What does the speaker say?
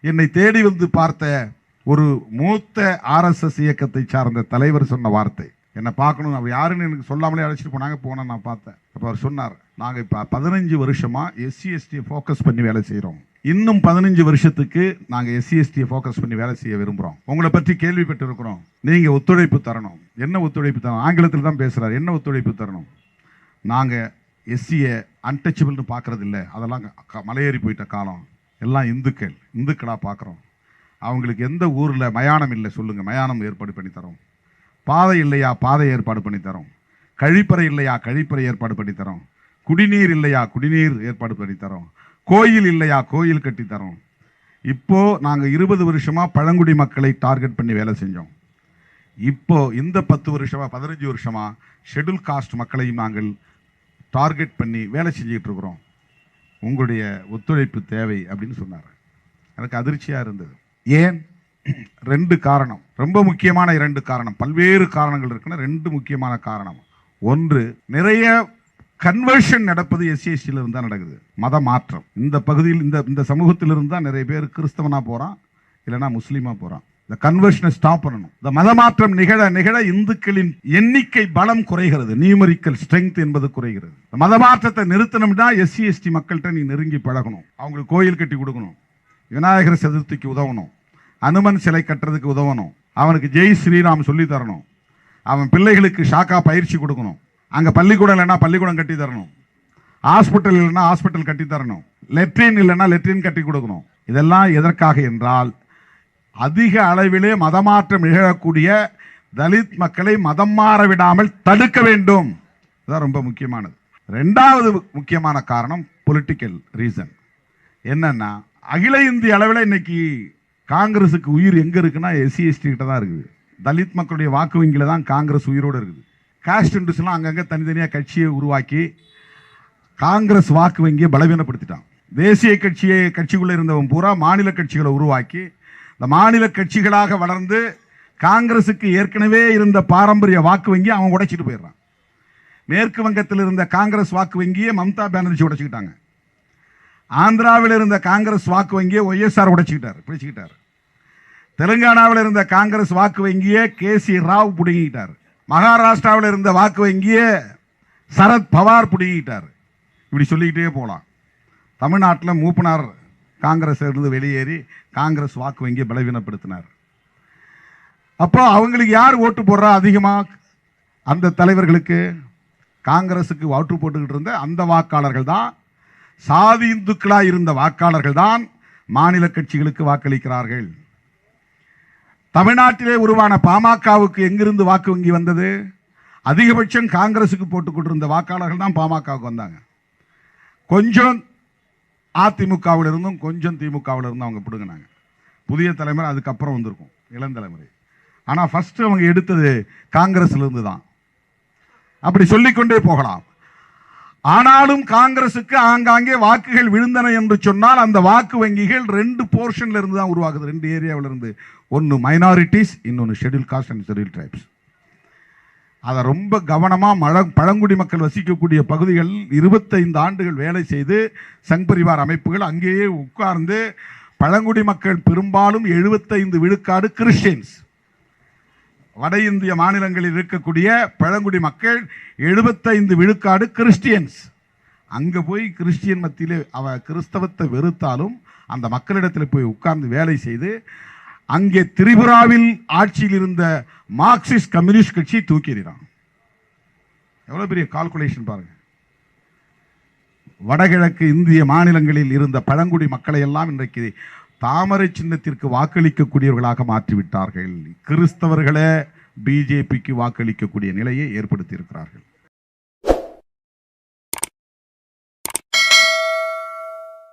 என்னை தேடி வந்து பார்த்த ஒரு மூத்த ஆர்எஸ்எஸ் இயக்கத்தை சார்ந்த தலைவர் சொன்ன வார்த்தை. என்னை பார்க்கணும் அவர் யாருன்னு எனக்கு சொல்லாமலே அழைச்சிட்டு போனாங்க போனேன் நான் பார்த்தேன். அப்போ அவர் சொன்னார் நாங்கள் இப்போ பதினஞ்சு வருஷமாக எஸ்சி எஸ்டியை ஃபோக்கஸ் பண்ணி வேலை செய்கிறோம் இன்னும் பதினஞ்சு வருஷத்துக்கு நாங்கள் எஸ்சி எஸ்டியை ஃபோக்கஸ் பண்ணி வேலை செய்ய விரும்புகிறோம் உங்களை பற்றி கேள்விப்பட்டிருக்கிறோம். நீங்கள் ஒத்துழைப்பு தரணும். என்ன ஒத்துழைப்பு தரணும்? ஆங்கிலத்தில் தான் பேசுகிறார் என்ன ஒத்துழைப்பு தரணும்? நாங்கள் எஸ்சியை அன்டச்சபிள்னு பார்க்குறதில்ல. அதெல்லாம் மலையேறி போயிட்ட காலம். எல்லாம் இந்துக்கள் இந்துக்களாக பார்க்குறோம். அவங்களுக்கு எந்த ஊரில் மயானம் இல்லை சொல்லுங்கள் மயானம் ஏற்பாடு பண்ணி தரோம். பாதை இல்லையா? பாதை ஏற்பாடு பண்ணி தரோம். கழிப்பறை இல்லையா? கழிப்பறை ஏற்பாடு பண்ணி தரோம். குடிநீர் இல்லையா? குடிநீர் ஏற்பாடு பண்ணி தரோம். கோயில் இல்லையா? கோயில் கட்டி தரோம். நாங்கள் இருபது வருஷமாக பழங்குடி மக்களை டார்கெட் பண்ணி வேலை செஞ்சோம். இப்போ இந்த பத்து வருஷமாக பதினஞ்சு வருஷமாக ஷெடியூல் காஸ்ட் மக்களையும் நாங்கள் டார்கெட் பண்ணி வேலை செஞ்சிகிட்ருக்குறோம் இருக்கிறோம். உங்களுடைய ஒத்துழைப்பு தேவை அப்படின்னு சொன்னார். எனக்கு அதிர்ச்சியாக இருந்தது. ஏன்? ரெண்டு காரணம். ரொம்ப முக்கியமான இரண்டு காரணம். பல்வேறு காரணங்கள் இருக்குன்னா ரெண்டு முக்கியமான காரணம். ஒன்று நிறைய கன்வர்ஷன் நடப்பது எஸ்சிஎஸ்டியில் இருந்து தான் நடக்குது. மத மாற்றம். இந்த பகுதியில் இந்த இந்த சமூகத்திலிருந்து தான் நிறைய பேர் கிறிஸ்தவனாக போகிறான் இல்லைன்னா முஸ்லீமாக போகிறான் இந்த கன்வர்ஷனை ஸ்டாப் பண்ணணும். இந்த மதமாற்றம் நிகழ நிகழ இந்துக்களின் எண்ணிக்கை பலம் குறைகிறது. நியூமரிக்கல் ஸ்ட்ரென்த் என்பது குறைகிறது. இந்த மதமாற்றத்தை நிறுத்தணும்னா எஸ்சி எஸ்டி மக்கள்கிட்ட நீ நெருங்கி பழகணும். அவங்களுக்கு கோயில் கட்டி கொடுக்கணும். விநாயகர் சதுர்த்திக்கு உதவணும். அனுமன் சிலை கட்டுறதுக்கு உதவணும். அவனுக்கு ஜெய் ஸ்ரீராம் சொல்லி தரணும். அவன் பிள்ளைகளுக்கு ஷாக்கா பயிற்சி கொடுக்கணும். அங்கே பள்ளிக்கூடம் இல்லைன்னா பள்ளிக்கூடம் கட்டி தரணும். ஹாஸ்பிட்டல் இல்லைன்னா ஹாஸ்பிட்டல் கட்டி தரணும். லெட்ரின் இல்லைன்னா லெட்ரின் கட்டி கொடுக்கணும். இதெல்லாம் எதற்காக என்றால் அதிக அளவிலே மதமாற்றம் நிகழக்கூடிய தலித் மக்களை மதம் மாற விடாமல் தடுக்க வேண்டும். இதுதான் ரொம்ப முக்கியமானது. ரெண்டாவது முக்கியமான காரணம் பொலிட்டிக்கல் ரீசன் என்னன்னா அகில இந்திய அளவில் இன்னைக்கு காங்கிரஸுக்கு உயிர் எங்கே இருக்குன்னா எஸ்சி எஸ்டி கிட்ட தான் இருக்குது. தலித் மக்களுடைய வாக்கு வங்கியில் தான் காங்கிரஸ் உயிரோடு இருக்குது. காஸ்ட் இண்டஸ்ட்ரிலாம் அங்கங்கே தனித்தனியாக கட்சியை உருவாக்கி காங்கிரஸ் வாக்கு வங்கியை பலவீனப்படுத்திட்டான். தேசிய கட்சியை கட்சிக்குள்ளே இருந்தவன் பூரா மாநில கட்சிகளை உருவாக்கி இந்த மாநில கட்சிகளாக வளர்ந்து காங்கிரஸுக்கு ஏற்கனவே இருந்த பாரம்பரிய வாக்கு வங்கி அவன் உடைச்சிட்டு போயிடுறான். மேற்கு வங்கத்தில் இருந்த காங்கிரஸ் வாக்கு வங்கியை மம்தா பானர்ஜி உடைச்சிக்கிட்டாங்க. ஆந்திராவில் இருந்த காங்கிரஸ் வாக்கு வங்கியை ஒய்எஸ்ஆர் உடைச்சிக்கிட்டார் பிடிச்சிக்கிட்டார். தெலுங்கானாவில் இருந்த காங்கிரஸ் வாக்கு வங்கியை கே சி ராவ் பிடுங்கிக்கிட்டார். மகாராஷ்டிராவில் இருந்த வாக்கு வங்கியை சரத் பவார் பிடுங்கிக்கிட்டார். இப்படி சொல்லிக்கிட்டே போகலாம் தமிழ்நாட்டில் மூப்பனார் காங்கிரஸ் இருந்து வெளியேறி காங்கிரஸ் வாக்கு வங்கியை பலவீனப்படுத்தினார். அப்போ அவங்களுக்கு யார் ஓட்டு போடுறா அதிகமாக அந்த தலைவர்களுக்கு காங்கிரஸுக்கு ஓட்டு போட்டுக்கிட்டு இருந்த அந்த வாக்காளர்கள் தான் சாதி இந்துக்களாக இருந்த வாக்காளர்கள் தான் மாநில கட்சிகளுக்கு வாக்களிக்கிறார்கள். தமிழ்நாட்டிலே உருவான பாமகவுக்கு எங்கிருந்து வாக்கு வங்கி வந்தது? அதிகபட்சம் காங்கிரஸுக்கு போட்டுக்கொண்டிருந்த வாக்காளர்கள் தான் பாமகவுக்கு வந்தாங்க. கொஞ்சம் அதிமுகவில் இருந்தும் கொஞ்சம் திமுகவில் இருந்தும் அவங்க பிடுங்கினாங்க. புதிய தலைமுறை அதுக்கப்புறம் வந்திருக்கும் இளந்தலைமுறை ஆனால் ஃபஸ்ட்டு அவங்க எடுத்தது காங்கிரஸ்லேருந்து தான். அப்படி சொல்லிக்கொண்டே போகலாம். ஆனாலும் காங்கிரசுக்கு ஆங்காங்கே வாக்குகள் விழுந்தன என்று சொன்னால் அந்த வாக்கு வங்கிகள் ரெண்டு போர்ஷன்ல இருந்து தான் உருவாகுது. ரெண்டு ஏரியாவிலிருந்து ஒன்று மைனாரிட்டிஸ் இன்னொன்று schedule caste and schedule tribes அதை ரொம்ப கவனமாக மழ பழங்குடி மக்கள் வசிக்கக்கூடிய பகுதிகளில் இருபத்தைந்து ஆண்டுகள் வேலை செய்து சங் பரிவார் அமைப்புகள் அங்கேயே உட்கார்ந்து பழங்குடி மக்கள் பெரும்பாலும் எழுபத்தைந்து விழுக்காடு கிறிஸ்டியன்ஸ் வட இந்திய மாநிலங்களில் இருக்கக்கூடிய பழங்குடி மக்கள் எழுபத்தைந்து விழுக்காடு கிறிஸ்டியன்ஸ் அங்கே போய் கிறிஸ்டியன் மத்தியிலே அவ கிறிஸ்தவத்தை வெறுத்தாலும் அந்த மக்களிடத்தில் போய் உட்கார்ந்து வேலை செய்து அங்கே திரிபுராவில் ஆட்சியில் இருந்த மார்க்சிஸ்ட் கம்யூனிஸ்ட் கட்சி தூக்கிடுறான். எவ்வளோ பெரிய கால்குலேஷன் பாருங்க. வடகிழக்கு இந்திய மாநிலங்களில் இருந்த பழங்குடி மக்களை எல்லாம் இன்றைக்கு தாமரை சின்னத்திற்கு வாக்களிக்கக்கூடியவர்களாக மாற்றிவிட்டார்கள். கிறிஸ்தவர்களே பிஜேபிக்கு வாக்களிக்கக்கூடிய நிலையை ஏற்படுத்தி இருக்கிறார்கள்